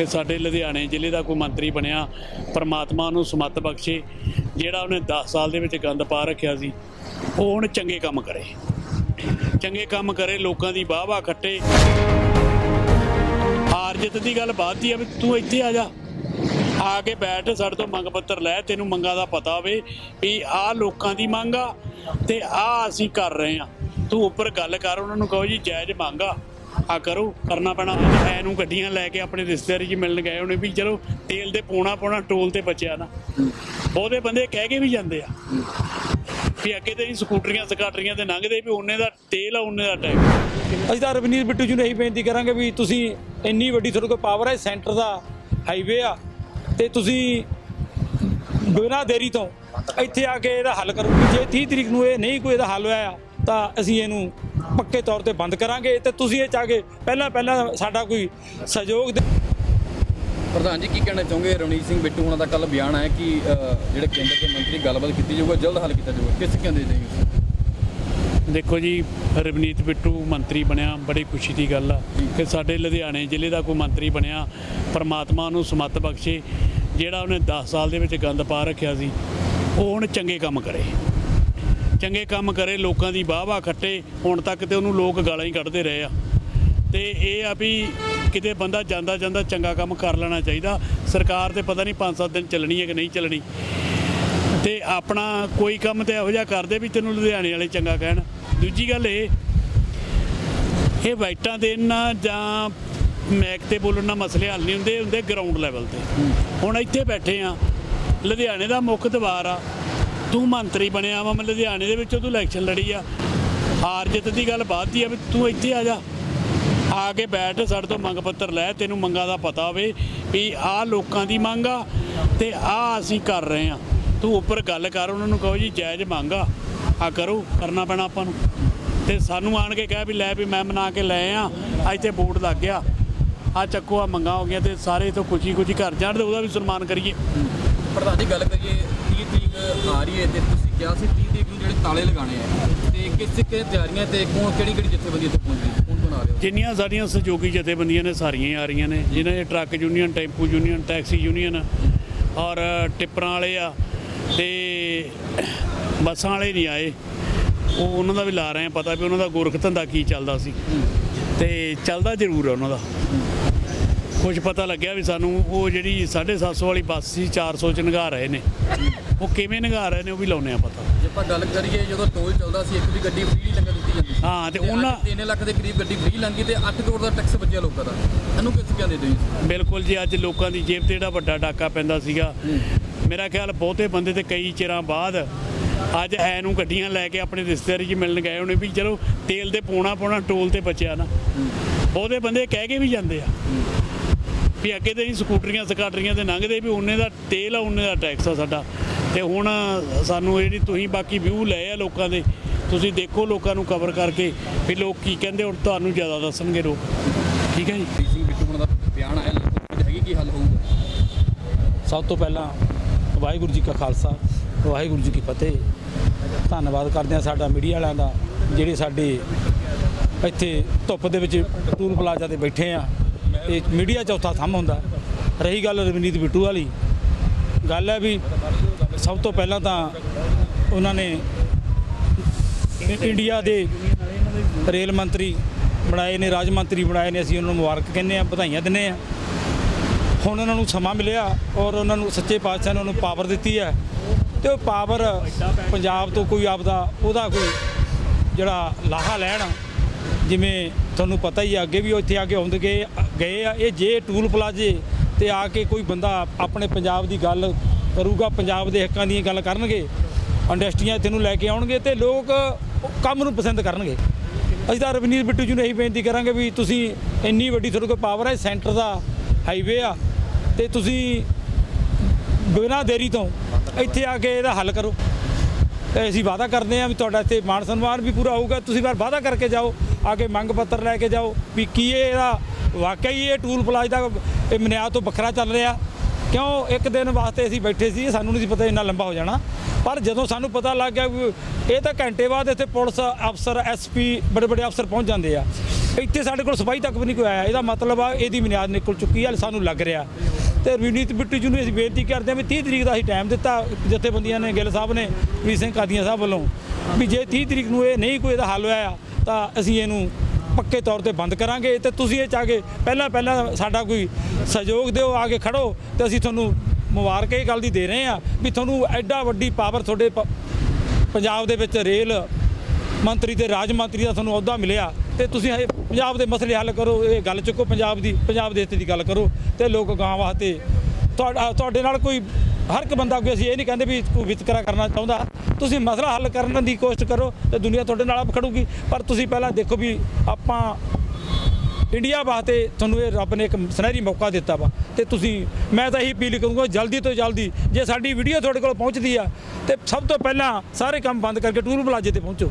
ਕਿ ਸਾਡੇ ਲੁਧਿਆਣੇ ਜ਼ਿਲ੍ਹੇ ਦਾ ਕੋਈ ਮੰਤਰੀ ਬਣਿਆ, ਪਰਮਾਤਮਾ ਨੂੰ ਸਮੱਤ ਬਖਸ਼ੇ, ਜਿਹੜਾ ਉਹਨੇ 10 ਸਾਲ ਦੇ ਵਿੱਚ ਗੰਦ ਪਾ ਰੱਖਿਆ ਸੀ, ਉਹ ਹੁਣ ਚੰਗੇ ਕੰਮ ਕਰੇ। ਚੰਗੇ ਕੰਮ ਕਰੇ, ਲੋਕਾਂ ਦੀ ਵਾਹ ਵਾਹ ਖੱਟੇ। ਹਾਰ ਜਿੱਤ ਦੀ ਗੱਲ ਬਾਤ ਦੀ ਆ ਵੀ ਤੂੰ ਇੱਥੇ ਆ ਜਾ। ਆ ਕੇ ਬੈਠ, ਸਾਡੇ ਤੋਂ ਮੰਗ ਪੱਤਰ ਲੈ, ਤੈਨੂੰ ਮੰਗਾਂ ਦਾ ਪਤਾ ਹੋਵੇ ਵੀ ਆਹ ਲੋਕਾਂ ਦੀ ਮੰਗ ਆ ਤੇ ਆਹ ਅਸੀਂ ਕਰ ਰਹੇ ਆ। ਤੂੰ ਉੱਪਰ ਗੱਲ ਕਰ, ਉਹਨਾਂ ਨੂੰ ਕਹੋ ਜੀ, ਜਾਇਜ਼ ਮੰਗ ਆ। ਆ ਕਰੋ, ਕਰਨਾ ਪੈਣਾ ਐ ਨੂੰ ਗੱਡੀਆਂ ਲੈ ਕੇ ਆਪਣੇ ਰਿਸ਼ਤੇਦਾਰੀ 'ਚ ਮਿਲਣ ਗਏ ਉਹਨੇ ਵੀ ਚਲੋ ਤੇਲ ਦੇ ਪੋਣਾ ਪੋਣਾ ਟੋਲ ਤੇ ਬਚਿਆ ਨਾ। ਬਹੁਤੇ ਬੰਦੇ ਕਹਿ ਕੇ ਵੀ ਜਾਂਦੇ ਆ ਵੀ ਅੱਗੇ ਤੇ ਅਸੀਂ ਸਕੂਟਰੀਆਂ, ਸਕਾਟਰੀਆਂ ਤੇ ਲੰਘਦੇ ਵੀ ਉਹਨੇ ਦਾ ਤੇਲ ਆ ਉਹਨੇ ਦਾ ਟੈਕਸ ਅਸੀਂ ਤਾਂ ਰਵਨੀਤ ਬਿੱਟੂ ਜੀ ਨੂੰ ਇਹੀ ਬੇਨਤੀ ਕਰਾਂਗੇ ਵੀ ਤੁਸੀਂ ਇੰਨੀ ਵੱਡੀ ਤੁਹਾਡੇ ਕੋਲ ਪਾਵਰ ਹੈ ਸੈਂਟਰ ਦਾ ਹਾਈਵੇ ਆ ਤੇ ਤੁਸੀਂ ਬਿਨਾਂ ਦੇਰੀ ਤੋਂ ਇੱਥੇ ਆ ਕੇ ਇਹਦਾ ਹੱਲ ਕਰੋ। ਜੇ 30 ਤਰੀਕ ਨੂੰ ਇਹ ਨਹੀਂ ਕੋਈ ਇਹਦਾ ਹੱਲ ਹੋਇਆ ਤਾਂ ਅਸੀਂ ਇਹਨੂੰ ਪੱਕੇ ਤੌਰ ਤੇ ਬੰਦ ਕਰਾਂਗੇ ਤੇ ਤੁਸੀਂ ਇਹ ਚਾਹ ਕੇ ਪਹਿਲਾਂ ਪਹਿਲਾਂ ਸਾਡਾ ਕੋਈ ਸਹਿਯੋਗ ਦੇ ਪ੍ਰਧਾਨ ਜੀ ਕੀ ਕਹਿਣਾ ਚਾਹੋਗੇ? ਰਵਨੀਤ ਸਿੰਘ ਬਿੱਟੂ ਹੁਣਾਂ ਦਾ ਕੱਲ ਬਿਆਨ ਆਇਆ ਕਿ ਜਿਹੜੇ ਕੇਂਦਰ ਦੇ ਮੰਤਰੀ ਗੱਲਬਾਤ ਕੀਤੀ ਜਾਊਗਾ ਜਲਦ ਹੱਲ ਕੀਤਾ ਜਾਊਗਾ। ਕਿਸ ਕਹਿੰਦੇ ਜੀ ਦੇਖੋ ਜੀ ਰਵਨੀਤ ਬਿੱਟੂ ਮੰਤਰੀ ਬਣਿਆ ਬੜੀ ਖੁਸ਼ੀ ਦੀ ਗੱਲ ਆ। ਕਿ ਸਾਡੇ ਲੁਧਿਆਣੇ ਜ਼ਿਲ੍ਹੇ ਦਾ ਕੋਈ ਮੰਤਰੀ ਬਣਿਆ ਪਰਮਾਤਮਾ ਨੂੰ ਸਮੱਤ ਬਖਸ਼ੇ ਜਿਹੜਾ ਉਹਨੇ 10 ਸਾਲ ਦੇ ਵਿੱਚ ਗੰਦ ਪਾ ਰੱਖਿਆ ਸੀ ਉਹ ਹੁਣ ਚੰਗੇ ਕੰਮ ਕਰੇ। ਚੰਗੇ ਕੰਮ ਕਰੇ, ਲੋਕਾਂ ਦੀ ਵਾਹ ਵਾਹ ਖੱਟੇ, ਹੁਣ ਤੱਕ ਤੇ ਉਹਨੂੰ ਲੋਕ ਗਾਲਾਂ ਹੀ ਕੱਢਦੇ ਰਹੇ ਆ। ਤੇ ਇਹ ਆ ਵੀ ਕਿਤੇ ਬੰਦਾ ਜਾਂਦਾ ਜਾਂਦਾ ਚੰਗਾ ਕੰਮ ਕਰ ਲੈਣਾ ਚਾਹੀਦਾ। ਸਰਕਾਰ ਤੇ ਪਤਾ ਨਹੀਂ 5-7 ਦਿਨ ਚੱਲਣੀ ਹੈ ਕਿ ਨਹੀਂ ਚੱਲਣੀ। ਤੇ ਆਪਣਾ ਕੋਈ ਕੰਮ ਤੇ ਇਹੋ ਜਿਹਾ ਕਰਦੇ ਵੀ ਤੈਨੂੰ ਲੁਧਿਆਣੇ ਵਾਲੇ ਚੰਗਾ ਕਹਿਣ। ਦੂਜੀ ਗੱਲ ਇਹ ਇਹ ਵਾਈਟਾਂ ਦੇਣ ਨਾਲ ਜਾਂ ਮੈਕ ਤੇ ਬੋਲਣ ਨਾਲ ਮਸਲੇ ਹੱਲ ਨਹੀਂ ਹੁੰਦੇ ਇਹ ਹੁੰਦੇ ਗਰਾਊਂਡ ਲੈਵਲ ਤੇ। ਹੁਣ ਇੱਥੇ ਬੈਠੇ ਆ, ਲੁਧਿਆਣੇ ਦਾ ਮੁੱਖ ਦਵਾਰ ਆ। ਤੂੰ ਮੰਤਰੀ ਬਣਿਆ ਵਾ, ਮੈਂ ਲੁਧਿਆਣੇ ਦੇ ਵਿੱਚੋਂ ਤੂੰ ਇਲੈਕਸ਼ਨ ਲੜੀ ਆ। ਹਾਰ ਜਿੱਤ ਦੀ ਗੱਲ ਬਾਤ ਦੀ ਆ ਵੀ ਤੂੰ ਇੱਥੇ ਆ ਜਾ। ਆ ਕੇ ਬੈਠ, ਸਾਡੇ ਤੋਂ ਮੰਗ ਪੱਤਰ ਲੈ, ਤੈਨੂੰ ਮੰਗਾਂ ਦਾ ਪਤਾ ਹੋਵੇ ਵੀ ਆਹ ਲੋਕਾਂ ਦੀ ਮੰਗ ਆ ਤੇ ਆਹ ਅਸੀਂ ਕਰ ਰਹੇ ਆ। ਤੂੰ ਉੱਪਰ ਗੱਲ ਕਰ, ਉਹਨਾਂ ਨੂੰ ਕਹੋ ਜੀ ਜਾਇਜ਼ ਮੰਗ ਆ। ਆ ਕਰੋ, ਕਰਨਾ ਪੈਣਾ ਆਪਾਂ ਨੂੰ। ਤੇ ਸਾਨੂੰ ਆਣ ਕੇ ਕਹਿ ਵੀ ਲੈ ਵੀ ਮੈਂ ਮਨਾ ਕੇ ਲੈ ਆ ਇੱਥੇ ਵੋਟ ਲੱਗ ਗਿਆ। ਆ ਚੱਕੋ, ਆ ਮੰਗਾ ਹੋ ਗਿਆ ਤੇ ਸਾਰੇ ਤੋਂ ਖੁਸ਼ੀ ਖੁਸ਼ੀ ਘਰ ਜਾਣ ਤੇ ਉਹਦਾ ਵੀ ਸਨਮਾਨ ਕਰੀਏ। ਪ੍ਰਧਾਨ ਜੀ, ਗੱਲ ਕਰੀਏ ਆ ਰਹੀ ਹੈ ਤੇ ਤੁਸੀਂ ਕਿਹਾ ਸੀ 30 ਤਰੀਕ ਨੂੰ ਜਿਹੜੇ ਤਾਲੇ ਲਗਾਣੇ ਆ। ਤੇ ਕਿਸ ਕਿ ਤਿਆਰੀਆਂ ਤੇ ਕੌਣ, ਕਿਹੜੀ ਕਿਹੜੀ ਜਥੇਬੰਦੀ ਇੱਥੇ ਪਹੁੰਚ ਗਈ? ਕੌਣ ਬਣਾ ਰਹੇ? ਜਿੰਨੀਆਂ ਸਾਰੀਆਂ ਸਹਿਯੋਗੀ ਜਥੇਬੰਦੀਆਂ ਨੇ ਸਾਰੀਆਂ ਹੀ ਆ ਰਹੀਆਂ ਨੇ, ਜਿਨ੍ਹਾਂ ਦੇ truck union, tempo union, taxi union ਔਰ ਟਿੱਪਰਾਂ ਵਾਲੇ ਆ ਤੇ ਬੱਸਾਂ ਵਾਲੇ ਨਹੀਂ ਆਏ। ਉਹ ਉਹਨਾਂ ਦਾ ਵੀ ਲਾ ਰਹੇ ਆ, ਪਤਾ ਵੀ ਉਹਨਾਂ ਦਾ ਗੋਰਖ ਧੰਦਾ ਕੀ ਚੱਲਦਾ ਸੀ। ਤੇ ਚੱਲਦਾ ਜ਼ਰੂਰ ਹੈ ਉਹਨਾਂ ਦਾ। ਕੁਝ ਪਤਾ ਲੱਗਿਆ ਵੀ ਸਾਨੂੰ ਉਹ ਜਿਹੜੀ 750 ਵਾਲੀ ਬੱਸ ਸੀ 400 ਚ ਨਗਾ ਰਹੇ ਨੇ। ਉਹ ਕਿਵੇਂ ਨਗਾ ਰਹੇ ਨੇ ਉਹ ਵੀ ਲਾਉਨੇ ਆ ਪਤਾ। ਜੇ ਆਪਾਂ ਗੱਲ ਕਰੀਏ ਜਦੋਂ ਟੋਲ ਚੱਲਦਾ ਸੀ ਇੱਕ ਵੀ ਗੱਡੀ ਫ੍ਰੀ ਲੰਘ ਦਿੱਤੀ ਜਾਂਦੀ ਸੀ। ਹਾਂ, ਤੇ ਅੱਜ ਉਹਨਾਂ- 3 ਲੱਖ ਦੇ ਕਰੀਬ ਗੱਡੀ ਫ੍ਰੀ ਲੰਘੀ ਤੇ 8 ਕਰੋੜ ਦਾ ਟੈਕਸ ਬਚਿਆ ਲੋਕਾਂ ਦਾ। ਇਹਨੂੰ ਕਿਸ ਕਹਿੰਦੇ ਤੁਸੀਂ ਬਿਲਕੁਲ ਜੀ ਅੱਜ ਲੋਕਾਂ ਦੀ ਜੇਬ ਤੇ ਜਿਹੜਾ ਵੱਡਾ ਡਾਕਾ ਪੈਂਦਾ ਸੀਗਾ। ਮੇਰਾ ਖਿਆਲ ਬਹੁਤੇ ਬੰਦੇ ਤੇ ਕਈ ਚਿਰਾਂ ਬਾਅਦ ਅੱਜ ਐ ਨੂੰ ਗੱਡੀਆਂ ਲੈ ਕੇ ਆਪਣੇ ਰਿਸ਼ਤੇਦਾਰੀ 'ਚ ਮਿਲਣ ਗਏ ਉਹਨੇ ਵੀ ਚਲੋ ਤੇਲ ਦੇ ਪੋਣਾ ਪੋਣਾ ਟੋਲ ਤੇ ਬਚਿਆ ਨਾ। ਬਹੁਤੇ ਬੰਦੇ ਕਹਿ ਕੇ ਵੀ ਜਾਂਦੇ ਆ। ਵੀ ਅੱਗੇ ਤੇ ਅਸੀਂ ਸਕੂਟਰੀਆਂ ਸਕਾਟਰੀਆਂ ਤੇ ਲੰਘਦੇ ਵੀ ਉਹਨੇ ਦਾ ਤੇਲ ਆ ਉਹਨੇ ਦਾ ਟੈਕਸ ਆ ਸਾਡਾ। ਤੇ ਹੁਣ ਸਾਨੂੰ ਜਿਹੜੀ ਤੁਸੀਂ ਬਾਕੀ ਵਿਊ ਲਏ ਆ ਲੋਕਾਂ ਦੇ ਤੁਸੀਂ ਦੇਖੋ ਲੋਕਾਂ ਨੂੰ ਕਵਰ ਕਰਕੇ ਵੀ ਲੋਕ ਕੀ ਕਹਿੰਦੇ ਹੁਣ ਤੁਹਾਨੂੰ ਜ਼ਿਆਦਾ ਦੱਸਣਗੇ ਲੋਕ। ਠੀਕ ਹੈ ਜੀ? ਸਿੰਘ ਬਿੱਟੂ ਹੁਣਾਂ ਦਾ ਬਿਆਨ ਆਇਆ ਲੋਕਾਂ ਹੈਗੀ ਕੀ ਹੱਲ ਹੋਊਗਾ? ਸਭ ਤੋਂ ਪਹਿਲਾਂ ਵਾਹਿਗੁਰੂ ਜੀ ਕਾ ਖਾਲਸਾ ਵਾਹਿਗੁਰੂ ਜੀ ਕੀ ਫਤਿਹ। ਧੰਨਵਾਦ ਕਰਦੇ ਹਾਂ ਸਾਡਾ ਮੀਡੀਆ ਵਾਲਿਆਂ ਦਾ ਜਿਹੜੇ ਸਾਡੇ ਇੱਥੇ ਧੁੱਪ ਦੇ ਵਿੱਚ ਟੂਲ ਪਲਾਜ਼ਾ ਤੇ ਬੈਠੇ ਆ। ਇਹ ਮੀਡੀਆ ਚੌਥਾ ਥੰਮ ਹੁੰਦਾ। ਰਹੀ ਗੱਲ ਰਵਨੀਤ ਬਿੱਟੂ ਵਾਲੀ। ਗੱਲ ਹੈ ਵੀ ਸਭ ਤੋਂ ਪਹਿਲਾਂ ਤਾਂ ਉਹਨਾਂ ਨੇ ਇੰਡੀਆ ਦੇ ਰੇਲ ਮੰਤਰੀ ਬਣਾਏ ਨੇ, ਰਾਜ ਮੰਤਰੀ ਬਣਾਏ ਨੇ, ਅਸੀਂ ਉਹਨਾਂ ਨੂੰ ਮੁਬਾਰਕ ਕਹਿੰਦੇ ਆ ਵਧਾਈਆਂ ਦਿੰਦੇ ਆ ਹੁਣ ਉਹਨਾਂ ਨੂੰ ਸਮਾਂ ਮਿਲਿਆ ਔਰ ਉਹਨਾਂ ਨੂੰ ਸੱਚੇ ਪਾਤਸ਼ਾਹ ਨੇ ਉਹਨਾਂ ਨੂੰ ਪਾਵਰ ਦਿੱਤੀ ਹੈ। ਤੇ ਉਹ ਪਾਵਰ ਪੰਜਾਬ ਤੋਂ ਕੋਈ ਆਪਦਾ ਉਹਦਾ ਕੋਈ ਜਿਹੜਾ ਲਾਹਾ ਲੈਣ ਜਿਵੇਂ ਤੁਹਾਨੂੰ ਪਤਾ ਹੀ ਆ, ਅੱਗੇ ਵੀ ਉਹ ਇੱਥੇ ਆ ਕੇ ਹੁੰਦੇ ਗਏ ਗਏ ਆ। ਇਹ ਜੇ ਟੂਲ ਪਲਾਜ਼ੇ ਤੇ ਆ ਕੇ ਕੋਈ ਬੰਦਾ ਆਪਣੇ ਪੰਜਾਬ ਦੀ ਗੱਲ ਕਰੂਗਾ, ਪੰਜਾਬ ਦੇ ਹੱਕਾਂ ਦੀਆਂ ਗੱਲ ਕਰਨਗੇ, ਇੰਡਸਟਰੀਆਂ ਇੱਥੇ ਨੂੰ ਲੈ ਕੇ ਆਉਣਗੇ ਤੇ ਲੋਕ ਕੰਮ ਨੂੰ ਪਸੰਦ ਕਰਨਗੇ। ਅਸੀਂ ਤਾਂ ਰਵਨੀਤ ਬਿੱਟੂ ਜੀ ਨੂੰ ਇਹੀ ਬੇਨਤੀ ਕਰਾਂਗੇ ਵੀ ਤੁਸੀਂ ਇੰਨੀ ਵੱਡੀ ਤੁਹਾਡੇ ਕੋਲ ਪਾਵਰ ਹੈ ਸੈਂਟਰ ਦਾ ਹਾਈਵੇ ਆ ਤੇ ਤੁਸੀਂ ਬਿਨਾਂ ਦੇਰੀ ਤੋਂ ਇੱਥੇ ਆ ਕੇ ਇਹਦਾ ਹੱਲ ਕਰੋ। ਤੇ ਅਸੀਂ ਵਾਅਦਾ ਕਰਦੇ ਹਾਂ ਵੀ ਤੁਹਾਡਾ ਇੱਥੇ ਮਾਣ ਸਨਮਾਨ ਵੀ ਪੂਰਾ ਹੋਊਗਾ, ਤੁਸੀਂ ਵਾਰ ਵਾਅਦਾ ਕਰਕੇ ਜਾਓ ਆ ਕੇ ਮੰਗ ਪੱਤਰ ਲੈ ਕੇ ਜਾਓ ਵੀ ਕੀ ਇਹ ਇਹਦਾ ਵਾਕਈ ਇਹ ਟੂਲ ਪਲਾਜ ਦਾ ਇਹ ਮਨਿਆਦ ਤੋਂ ਵੱਖਰਾ ਚੱਲ ਰਿਹਾ? ਕਿਉਂ ਇੱਕ ਦਿਨ ਵਾਸਤੇ ਅਸੀਂ ਬੈਠੇ ਸੀ ਸਾਨੂੰ ਨਹੀਂ ਸੀ ਪਤਾ ਇੰਨਾ ਲੰਬਾ ਹੋ ਜਾਣਾ। ਪਰ ਜਦੋਂ ਸਾਨੂੰ ਪਤਾ ਲੱਗ ਗਿਆ ਵੀ ਇਹ ਤਾਂ ਘੰਟੇ ਬਾਅਦ ਇੱਥੇ ਪੁਲਿਸ ਅਫਸਰ ਐਸਪੀ ਬੜੇ ਬੜੇ ਅਫਸਰ ਪਹੁੰਚ ਜਾਂਦੇ ਆ। ਇੱਥੇ ਸਾਡੇ ਕੋਲ ਸਫ਼ਾਈ ਤੱਕ ਵੀ ਨਹੀਂ ਕੋਈ ਆਇਆ। ਇਹਦਾ ਮਤਲਬ ਆ, ਇਹਦੀ ਬੁਨਿਆਦ ਨਿਕਲ ਚੁੱਕੀ ਆ, ਸਾਨੂੰ ਲੱਗ ਰਿਹਾ। ਤੇ ਰਵਨੀਤ ਬਿੱਟੂ ਜੀ ਨੂੰ ਅਸੀਂ ਬੇਨਤੀ ਕਰਦੇ ਹਾਂ ਵੀ 30 ਤਰੀਕ ਦਾ ਅਸੀਂ ਟਾਈਮ ਦਿੱਤਾ ਜਥੇਬੰਦੀਆਂ ਨੇ, ਗਿੱਲ ਸਾਹਿਬ ਨੇ, ਵੀ ਸਿੰਘ ਕਾਦੀਆਂ ਸਾਹਿਬ ਵੱਲੋਂ। ਵੀ ਜੇ 30 ਤਰੀਕ ਨੂੰ ਇਹ ਨਹੀਂ ਕੋਈ ਇਹਦਾ ਹੱਲ ਹੋਇਆ ਤਾਂ ਅਸੀਂ ਇਹਨੂੰ ਪੱਕੇ ਤੌਰ ਤੇ ਬੰਦ ਕਰਾਂਗੇ। ਤੇ ਤੁਸੀਂ ਇਹ ਚਾਹ ਕੇ ਪਹਿਲਾਂ ਪਹਿਲਾਂ ਸਾਡਾ ਕੋਈ ਸਹਿਯੋਗ ਦਿਓ, ਆ ਕੇ ਖੜੋ ਤੇ ਅਸੀਂ ਤੁਹਾਨੂੰ ਮੁਬਾਰਕ ਇਹ ਗੱਲ ਦੀ ਦੇ ਰਹੇ ਆ ਵੀ ਤੁਹਾਨੂੰ ਐਡਾ ਵੱਡੀ ਪਾਵਰ ਤੁਹਾਡੇ ਪ- ਪੰਜਾਬ ਦੇ ਵਿੱਚ ਰੇਲ ਮੰਤਰੀ ਤੇ ਰਾਜ ਮੰਤਰੀ ਦਾ ਤੁਹਾਨੂੰ ਅਹੁਦਾ ਮਿਲਿਆ। ਤੇ ਤੁਸੀਂ ਇਹ ਪੰਜਾਬ ਦੇ ਮਸਲੇ ਹੱਲ ਕਰੋ, ਇਹ ਗੱਲ ਚੁੱਕੋ, ਪੰਜਾਬ ਦੀ, ਪੰਜਾਬ ਦੇ ਹਿੱਤ ਦੀ ਗੱਲ ਕਰੋ ਤੇ ਲੋਕ ਗਾਂ ਵਾਸਤੇ ਤੁਹਾਡਾ, ਤੁਹਾਡੇ ਨਾਲ ਕੋਈ, ਹਰ ਇੱਕ ਬੰਦਾ ਕੋਈ ਅਸੀਂ ਇਹ ਨਹੀਂ ਕਹਿੰਦੇ ਵੀ ਕੋਈ ਵਿਤਕਰਾ ਕਰਨਾ ਚਾਹੁੰਦਾ। ਤੁਸੀਂ ਮਸਲਾ ਹੱਲ ਕਰਨ ਦੀ ਕੋਸ਼ਿਸ਼ ਕਰੋ ਤੇ ਦੁਨੀਆ ਤੁਹਾਡੇ ਨਾਲ ਆਪ ਖੜੂਗੀ। ਪਰ ਤੁਸੀਂ ਪਹਿਲਾਂ ਦੇਖੋ ਵੀ ਆਪਾਂ ਇੰਡੀਆ ਵਾਸਤੇ ਤੁਹਾਨੂੰ ਇਹ ਰੱਬ ਨੇ ਇੱਕ ਸੁਨਹਿਰੀ ਮੌਕਾ ਦਿੱਤਾ ਵਾ। ਤੇ ਤੁਸੀਂ, ਮੈਂ ਤਾਂ ਇਹੀ ਅਪੀਲ ਕਰੂੰਗਾ ਜਲਦੀ ਤੋਂ ਜਲਦੀ ਜੇ ਸਾਡੀ ਵੀਡੀਓ ਤੁਹਾਡੇ ਕੋਲ ਪਹੁੰਚਦੀ ਆ, ਤੇ ਸਭ ਤੋਂ ਪਹਿਲਾਂ ਸਾਰੇ ਕੰਮ ਬੰਦ ਕਰਕੇ ਟੂਰ ਪਲਾਜੇ ਤੇ ਪਹੁੰਚੋ।